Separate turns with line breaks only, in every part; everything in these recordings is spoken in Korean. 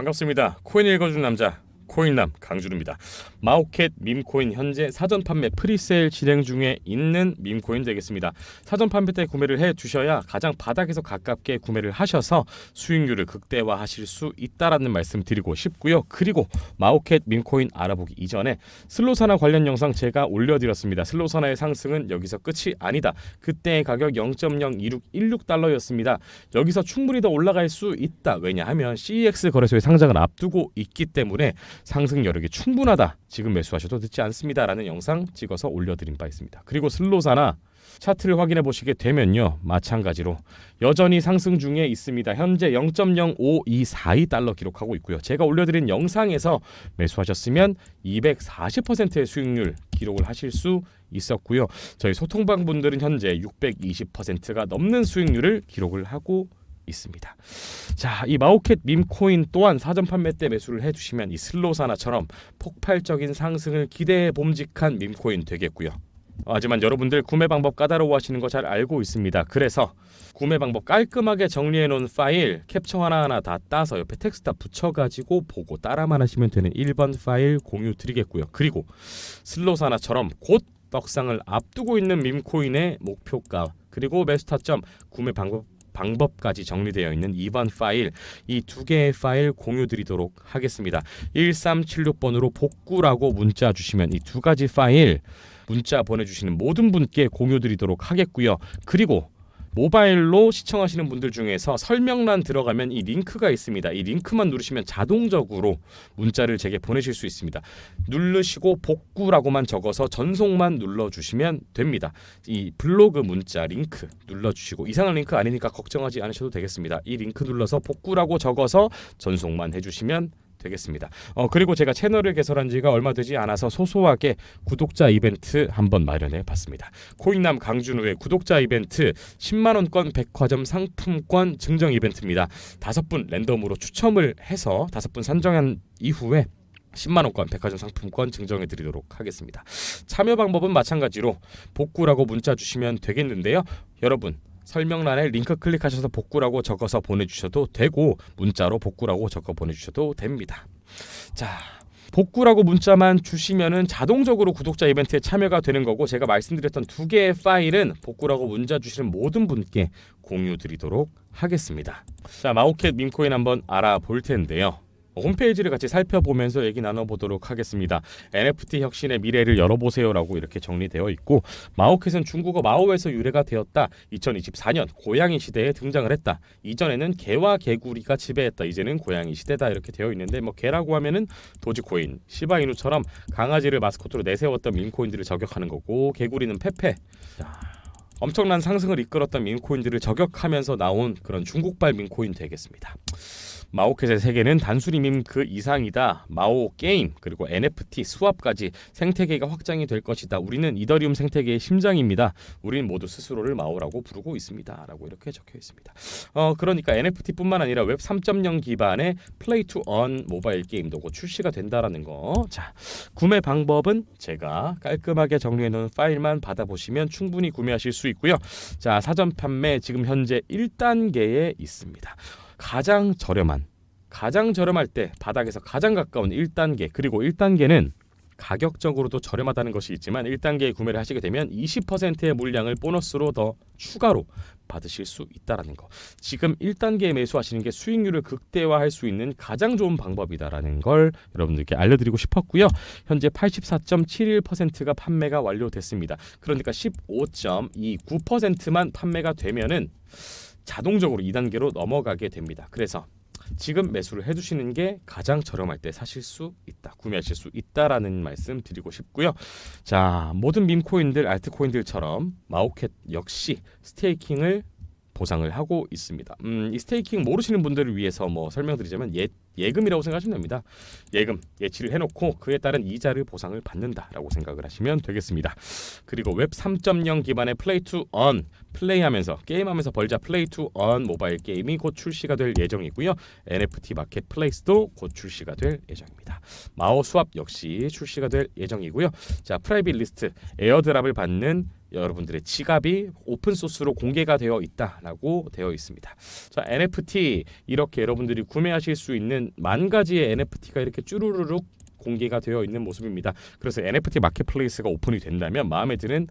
반갑습니다. 코인 읽어주는 남자 코인남 강준우입니다. 마오켓 밈코인 현재 사전 판매 프리세일 진행 중에 있는 밈코인 되겠습니다. 사전 판매 때 구매를 해 두셔야 가장 바닥에서 가깝게 구매를 하셔서 수익률을 극대화하실 수 있다라는 말씀 드리고 싶고요. 그리고 마오켓 밈코인 알아보기 이전에 슬로사나 관련 영상 제가 올려드렸습니다. 슬로사나의 상승은 여기서 끝이 아니다. 그때의 가격 0.2616달러였습니다. 여기서 충분히 더 올라갈 수 있다. 왜냐하면 CEX 거래소의 상장을 앞두고 있기 때문에 상승 여력이 충분하다. 지금 매수하셔도 늦지 않습니다라는 영상 찍어서 올려드린 바 있습니다. 그리고 슬로사나 차트를 확인해 보시게 되면요. 마찬가지로 여전히 상승 중에 있습니다. 현재 0.05242달러 기록하고 있고요. 제가 올려드린 영상에서 매수하셨으면 240%의 수익률 기록을 하실 수 있었고요. 저희 소통방 분들은 현재 620%가 넘는 수익률을 기록을 하고 있습니다. 자, 이 마오켓 밈코인 또한 사전 판매 때 매수를 해주시면 이 슬로사나처럼 폭발적인 상승을 기대해 봄직한 밈코인 되겠고요. 하지만 여러분들 구매 방법 까다로워 하시는 거 잘 알고 있습니다. 그래서 구매 방법 깔끔하게 정리해 놓은 파일 캡처 하나하나 다 따서 옆에 텍스트 다 붙여 가지고 보고 따라만 하시면 되는 1번 파일 공유 드리겠고요. 그리고 슬로사나처럼 곧 떡상을 앞두고 있는 밈코인의 목표가 그리고 매수 타점 구매 방법 방법까지 정리되어 있는 2번 파일 이 두 개의 파일 공유 드리도록 하겠습니다. 1376번으로 복구라고 문자 주시면 이 두 가지 파일 문자 보내주시는 모든 분께 공유 드리도록 하겠고요. 그리고 모바일로 시청하시는 분들 중에서 설명란 들어가면 이 링크가 있습니다. 이 링크만 누르시면 자동적으로 문자를 제게 보내실 수 있습니다. 누르시고 복구라고만 적어서 전송만 눌러주시면 됩니다. 이 블로그 문자 링크 눌러주시고 이상한 링크 아니니까 걱정하지 않으셔도 되겠습니다. 이 링크 눌러서 복구라고 적어서 전송만 해주시면 되겠습니다. 어 그리고 제가 채널을 개설한 지가 얼마 되지 않아서 소소하게 구독자 이벤트 한번 마련해 봤습니다. 코인남 강준우의 구독자 이벤트 10만 원권 백화점 상품권 증정 이벤트입니다. 다섯 분 랜덤으로 추첨을 해서 다섯 분 선정한 이후에 10만 원권 백화점 상품권 증정해 드리도록 하겠습니다. 참여 방법은 마찬가지로 복구라고 문자 주시면 되겠는데요. 여러분 설명란에 링크 클릭하셔서 복구라고 적어서 보내주셔도 되고 문자로 복구라고 적어 보내주셔도 됩니다. 자. 복구라고 문자만 주시면은 자동적으로 구독자 이벤트에 참여가 되는 거고 제가 말씀드렸던 두 개의 파일은 복구라고 문자 주시는 모든 분께 공유 드리도록 하겠습니다. 자, 마오켓 밈코인 한번 알아볼 텐데요. 홈페이지를 같이 살펴보면서 얘기 나눠보도록 하겠습니다. NFT 혁신의 미래를 열어보세요라고 이렇게 정리되어 있고 마오켓은 중국어 마오에서 유래가 되었다. 2024년 고양이 시대에 등장을 했다. 이전에는 개와 개구리가 지배했다. 이제는 고양이 시대다 이렇게 되어 있는데 뭐 개라고 하면은 도지코인, 시바이누처럼 강아지를 마스코트로 내세웠던 민코인들을 저격하는 거고 개구리는 페페. 자, 엄청난 상승을 이끌었던 민코인들을 저격하면서 나온 그런 중국발 민코인 되겠습니다. 마오켓의 세계는 단순히 밈그 이상이다. 마오 게임 그리고 NFT 수합까지 생태계가 확장이 될 것이다. 우리는 이더리움 생태계의 심장입니다. 우리는 모두 스스로를 마오라고 부르고 있습니다.라고 이렇게 적혀 있습니다. 어 그러니까 NFT뿐만 아니라 웹 3.0 기반의 플레이 투 언 모바일 게임도 곧 출시가 된다라는 거. 자 구매 방법은 제가 깔끔하게 정리해 놓은 파일만 받아보시면 충분히 구매하실 수 있고요. 자 사전 판매 지금 현재 1단계에 있습니다. 가장 저렴한 가장 저렴할 때 바닥에서 가장 가까운 1단계 그리고 1단계는 가격적으로도 저렴하다는 것이 있지만 1단계에 구매를 하시게 되면 20%의 물량을 보너스로 더 추가로 받으실 수 있다라는 거. 지금 1단계에 매수하시는 게 수익률을 극대화할 수 있는 가장 좋은 방법이다라는 걸 여러분들께 알려드리고 싶었고요. 현재 84.71%가 판매가 완료됐습니다. 그러니까 15.29%만 판매가 되면은 자동적으로 2단계로 넘어가게 됩니다. 그래서 지금 매수를 해두시는 게 가장 저렴할 때 사실 수 있다, 구매하실 수 있다라는 말씀 드리고 싶고요. 자, 모든 밈코인들, 알트코인들처럼 마오켓 역시 스테이킹을 보상을 하고 있습니다. 음, 이 스테이킹 모르시는 분들을 위해서 뭐 설명드리자면 예, 예금이라고 생각하시면 됩니다. 예금 예치를 해놓고 그에 따른 이자를 보상을 받는다라고 생각을 하시면 되겠습니다. 그리고 웹 3.0 기반의 플레이 투 언 플레이하면서 게임하면서 벌자 플레이 투 언 모바일 게임이 곧 출시가 될 예정이고요. NFT 마켓 플레이스도 곧 출시가 될 예정입니다. 마오 수합 역시 출시가 될 예정이고요. 자 프라이빗 리스트 에어드랍을 받는 여러분들의 지갑이 오픈 소스로 공개가 되어 있다라고 되어 있습니다. 자, NFT 이렇게 여러분들이 구매하실 수 있는 만 가지의 NFT가 이렇게 쭈루루룩 공개가 되어 있는 모습입니다. 그래서 NFT 마켓플레이스가 오픈이 된다면 마음에 드는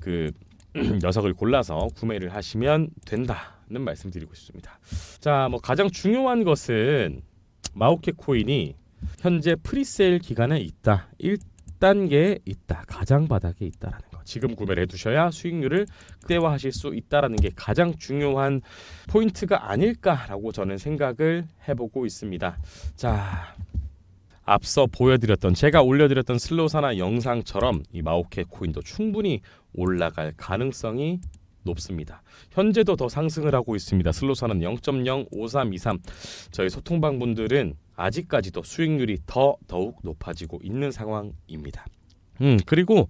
그 녀석을 골라서 구매를 하시면 된다는 말씀드리고 싶습니다. 자, 뭐 가장 중요한 것은 마오케 코인이 현재 프리세일 기간에 있다. 1단계에 있다. 가장 바닥에 있다라는 거. 지금 구매를 해두셔야 수익률을 극대화하실 수 있다라는 게 가장 중요한 포인트가 아닐까라고 저는 생각을 해보고 있습니다. 자, 앞서 보여드렸던 제가 올려드렸던 슬로사나 영상처럼 이 마오케 코인도 충분히 올라갈 가능성이 높습니다. 현재도 더 상승을 하고 있습니다. 슬로사는 0.05323. 저희 소통방 분들은 아직까지도 수익률이 더 더욱 높아지고 있는 상황입니다. 음 그리고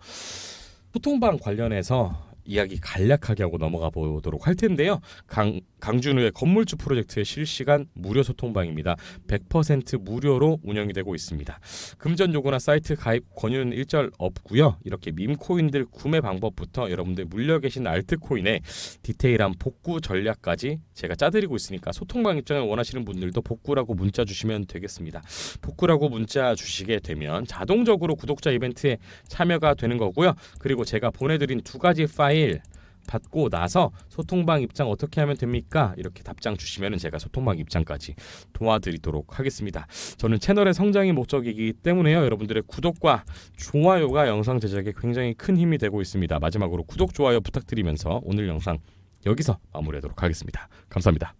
소통방 관련해서 이야기 간략하게 하고 넘어가 보도록 할 텐데요. 강, 강준우의 건물주 프로젝트의 실시간 무료 소통방입니다. 100% 무료로 운영이 되고 있습니다. 금전 요구나 사이트 가입 권유는 일절 없고요. 이렇게 밈코인들 구매 방법부터 여러분들 물려 계신 알트코인의 디테일한 복구 전략까지 제가 짜드리고 있으니까 소통방 입장을 원하시는 분들도 복구라고 문자 주시면 되겠습니다. 복구라고 문자 주시게 되면 자동적으로 구독자 이벤트에 참여가 되는 거고요. 그리고 제가 보내드린 두 가지 파일 받고 나서 소통방 입장 어떻게 하면 됩니까? 이렇게 답장 주시면 제가 소통방 입장까지 도와드리도록 하겠습니다. 저는 채널의 성장이 목적이기 때문에요. 여러분들의 구독과 좋아요가 영상 제작에 굉장히 큰 힘이 되고 있습니다. 마지막으로 구독, 좋아요 부탁드리면서 오늘 영상 여기서 마무리하도록 하겠습니다. 감사합니다.